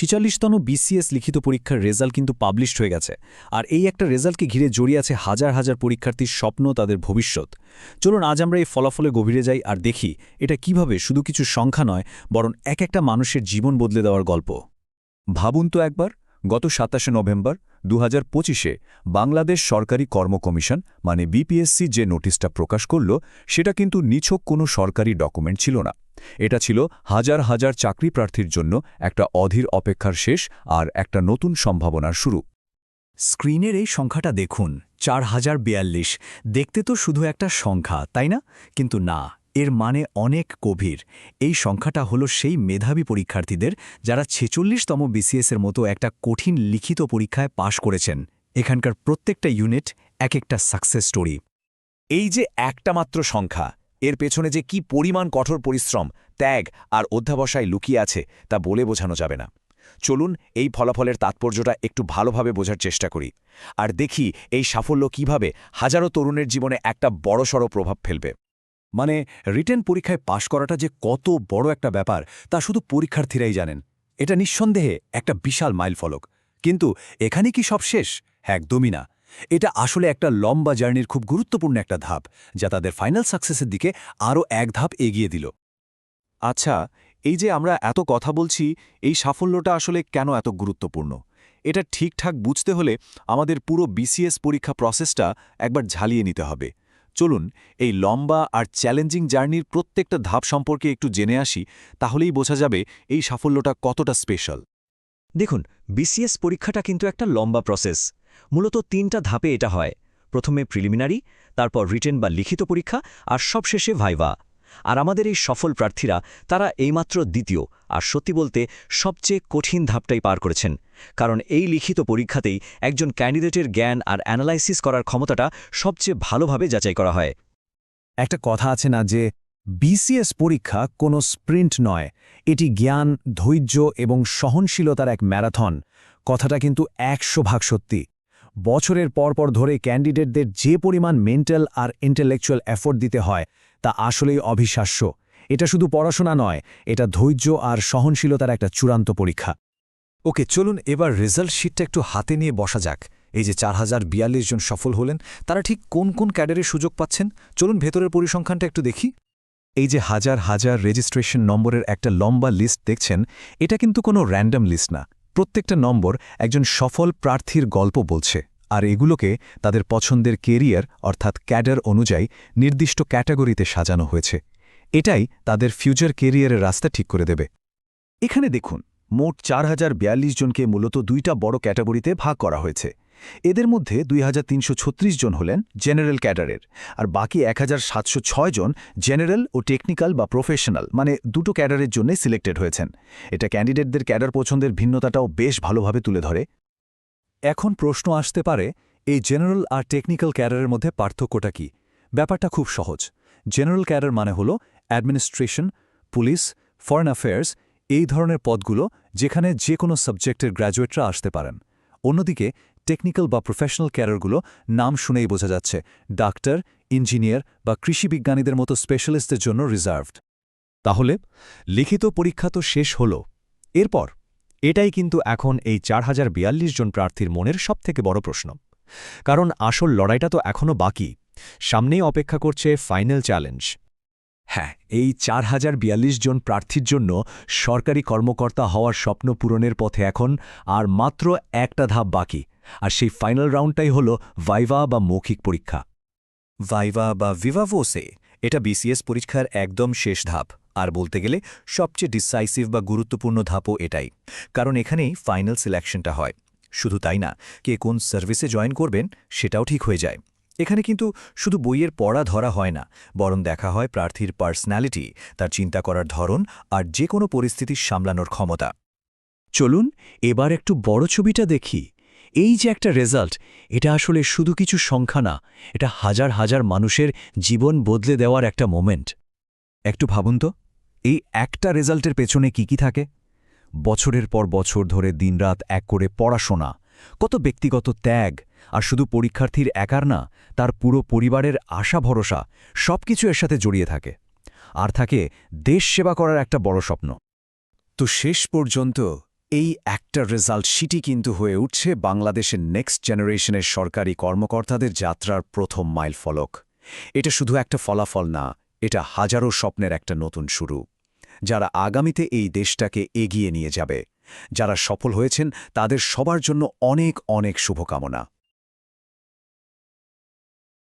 ছিচল্লিশতম BCS লিখিত পরীক্ষার result কিন্তু পাবলিশড হয়ে গেছে। আর এই একটা রেজাল্টকে ঘিরে জড়িয়ে আছে হাজার হাজার পরীক্ষার্থীর স্বপ্ন, তাদের ভবিষ্যৎ। চলুন, আজ আমরা এই ফলাফলে গভীরে যাই আর দেখি এটা কীভাবে শুধু কিছু সংখ্যা নয়, বরং এক একটা মানুষের জীবন বদলে দেওয়ার গল্প। ভাবুন তো একবার, গত সাতাশে নভেম্বর দু হাজার বাংলাদেশ সরকারি কর্ম কমিশন মানে বিপিএসসি যে নোটিশটা প্রকাশ করল, সেটা কিন্তু নিছক কোনো সরকারি ডকুমেন্ট ছিল না। এটা ছিল হাজার হাজার চাকরি প্রার্থীর জন্য একটা অধীর অপেক্ষার শেষ আর একটা নতুন সম্ভাবনার শুরু। স্ক্রিনের এই সংখ্যাটা দেখুন, চার হাজার বিয়াল্লিশ। দেখতে তো শুধু একটা সংখ্যা, তাই না? কিন্তু না এর মানে অনেক গভীর। এই সংখ্যাটা হলো সেই মেধাবী পরীক্ষার্থীদের যারা ছেচল্লিশতম বিসিএসের মতো একটা কঠিন লিখিত পরীক্ষায় পাশ করেছেন। এখানকার প্রত্যেকটা ইউনিট এক একটা সাকসেস স্টোরি। এই যে একটা মাত্র সংখ্যা, এর পেছনে যে কি পরিমাণ কঠোর পরিশ্রম, ত্যাগ আর অধ্যাবসায় লুকিয়ে আছে তা বলে বোঝানো যাবে না। চলুন এই ফলাফলের তাৎপর্যটা একটু ভালোভাবে বোঝার চেষ্টা করি। আর দেখি এই সাফল্য কীভাবে হাজারো তরুণের জীবনে একটা বড়সড় প্রভাব ফেলবে। মানে রিটেন পরীক্ষায় পাশ করাটা যে কত বড় একটা ব্যাপার, তা শুধু পরীক্ষার্থীরাই জানেন। এটা নিঃসন্দেহে একটা বিশাল মাইলফলক কিন্তু এখানে কি সব শেষ? একদমই না। এটা আসলে একটা লম্বা জার্নির খুব গুরুত্বপূর্ণ একটা ধাপ, যা তাদের ফাইনাল সাকসেসের দিকে আরও এক ধাপ এগিয়ে দিল। আচ্ছা এই যে আমরা এত কথা বলছি, এই সাফল্যটা আসলে কেন এত গুরুত্বপূর্ণ? এটা ঠিকঠাক বুঝতে হলে আমাদের পুরো বিসিএস পরীক্ষা প্রসেসটা একবার ঝালিয়ে নিতে হবে। চলুন এই লম্বা আর চ্যালেঞ্জিং জার্নির প্রত্যেকটা ধাপ সম্পর্কে একটু জেনে আসি, তাহলেই বোঝা যাবে এই সাফল্যটা কতটা স্পেশাল দেখুন বিসিএস পরীক্ষাটা কিন্তু একটা লম্বা প্রসেস মূলত তিনটা ধাপে এটা হয়। প্রথমে প্রিলিমিনারি তারপর রিটেন বা লিখিত পরীক্ষা, আর সবশেষে ভাইভা আর আমাদের এই সফল প্রার্থীরা, তারা এইমাত্র দ্বিতীয়, আর সত্যি বলতে সবচেয়ে কঠিন ধাপটাই পার করেছেন। কারণ এই লিখিত পরীক্ষাতেই একজন ক্যান্ডিডেটের জ্ঞান আর অ্যানালাইসিস করার ক্ষমতাটা সবচেয়ে ভালোভাবে যাচাই করা হয়। একটা কথা আছে না যে, বিসিএস পরীক্ষা কোনো স্প্রিন্ট নয়, এটি জ্ঞান, ধৈর্য এবং সহনশীলতার এক ম্যারাথন। কথাটা কিন্তু একশো ভাগ সত্যি। বছরের পর পর ধরে ক্যান্ডিডেটদের যে পরিমাণ মেন্টাল আর ইন্টেলেকচুয়াল এফোর্ট দিতে হয়, তা আসলেই অবিশ্বাস্য। এটা শুধু পড়াশোনা নয়, এটা ধৈর্য আর সহনশীলতার একটা চূড়ান্ত পরীক্ষা। ওকে, চলুন এবার রেজাল্ট শিটটা একটু হাতে নিয়ে বসা যাক। এই যে চার হাজার বিয়াল্লিশ জন সফল হলেন, তারা ঠিক কোন কোন ক্যাডারের সুযোগ পাচ্ছেন? চলুন ভেতরের পরিসংখ্যানটা একটু দেখি। এই যে হাজার হাজার রেজিস্ট্রেশন নম্বরের একটা লম্বা লিস্ট দেখছেন, এটা কিন্তু কোনো র্যান্ডম লিস্ট না। প্রত্যেকটা নম্বর একজন সফল প্রার্থীর গল্প বলছে, আর এগুলোকে তাদের পছন্দের কেরিয়ার, অর্থাৎ ক্যাডার অনুযায়ী নির্দিষ্ট ক্যাটাগরিতে সাজানো হয়েছে। এটাই তাদের ফিউচার কেরিয়ারের রাস্তা ঠিক করে দেবে। এখানে দেখুন, মোট চার হাজার বিয়াল্লিশ জনকে মূলত দুইটা বড় ক্যাটাগরিতে ভাগ করা হয়েছে। এদের মধ্যে দুই হাজার তিনশো ছত্রিশ জন হলেন জেনারেল ক্যাডারের, আর বাকি এক হাজার সাতশো ছয় জন জেনারেল ও টেকনিক্যাল বা প্রফেশনাল মানে দুটো ক্যাডারের জন্যই সিলেক্টেড হয়েছেন। এটা ক্যান্ডিডেটদের ক্যাডার পছন্দের ভিন্নতাটাও বেশ ভালোভাবে তুলে ধরে। এখন প্রশ্ন আসতে পারে, এই জেনারেল আর টেকনিক্যাল ক্যাডারের মধ্যে পার্থক্যটা কি? ব্যাপারটা খুব সহজ। জেনারেল ক্যাডার মানে হল অ্যাডমিনিস্ট্রেশন, পুলিশ, ফরেন অ্যাফেয়ার্স, এই ধরনের পদগুলো যেখানে যে কোনো সাবজেক্টের গ্র্যাজুয়েটরা আসতে পারেন। অন্যদিকে টেকনিক্যাল বা প্রফেশনাল ক্যাডারগুলো নাম শুনেই বোঝা যাচ্ছে। ডাক্তার, ইঞ্জিনিয়ার বা কৃষিবিজ্ঞানীদের মতো স্পেশালিস্টদের জন্য রিজার্ভড। তাহলে, লিখিত পরীক্ষা তো শেষ হল। এরপর, এটাই কিন্তু এখন এই চার হাজার বিয়াল্লিশ জন প্রার্থীর মনের সবথেকে বড় প্রশ্ন। কারণ আসল লড়াইটা তো এখনও বাকি। সামনেই অপেক্ষা করছে ফাইনাল চ্যালেঞ্জ। হ্যাঁ এই চার হাজার বিয়াল্লিশ জন প্রার্থীর জন্য সরকারি কর্মকর্তা হওয়ার স্বপ্ন পূরণের পথে এখন আর মাত্র একটা ধাপ বাকি। আর সেই ফাইনাল রাউন্ডটাই হল ভাইভা বা মৌখিক পরীক্ষা। ভাইভা বা ভিভাভোসে, এটা বিসিএস পরীক্ষার একদম শেষ ধাপ, আর বলতে গেলে সবচেয়ে ডিসাইসিভ বা গুরুত্বপূর্ণ ধাপও এটাই, কারণ এখানেই ফাইনাল সিলেকশনটা হয়। শুধু তাই না, কে কোন সার্ভিসে জয়েন করবেন সেটাও ঠিক হয়ে যায়। এখানে কিন্তু শুধু বইয়ের পড়া ধরা হয় না, বরং দেখা হয় প্রার্থীর পার্সোনালিটি তার চিন্তা করার ধরন আর যে কোনো পরিস্থিতি সামলানোর ক্ষমতা। চলুন, এবার একটু বড় ছবিটা দেখি। এই যে একটা রেজাল্ট, এটা আসলে শুধু কিছু সংখ্যা না, এটা হাজার হাজার মানুষের জীবন বদলে দেওয়ার একটা মোমেন্ট একটু ভাবুন তো, এই একটা রেজাল্টের পেছনে কি কি থাকে? বছরের পর বছর ধরে দিনরাত এক করে পড়াশোনা, কত ব্যক্তিগত ত্যাগ, আর শুধু পরীক্ষার্থীর একার না, তার পুরো পরিবারের আশা ভরসা, সবকিছু এর সাথে জড়িয়ে থাকে। আর থাকে দেশ সেবা করার একটা বড় স্বপ্ন। তো শেষ পর্যন্ত এই একটা রেজাল্ট সিটি কিন্তু হয়ে উঠছে বাংলাদেশের নেক্সট জেনারেশনের সরকারি কর্মকর্তাদের যাত্রার প্রথম মাইল ফলক। এটা শুধু একটা ফলাফল না, এটা হাজারো স্বপ্নের একটা নতুন শুরু। যারা আগামীতে এই দেশটাকে এগিয়ে নিয়ে যাবে, যারা সফল হয়েছেন, তাদের সবার জন্য অনেক অনেক শুভকামনা।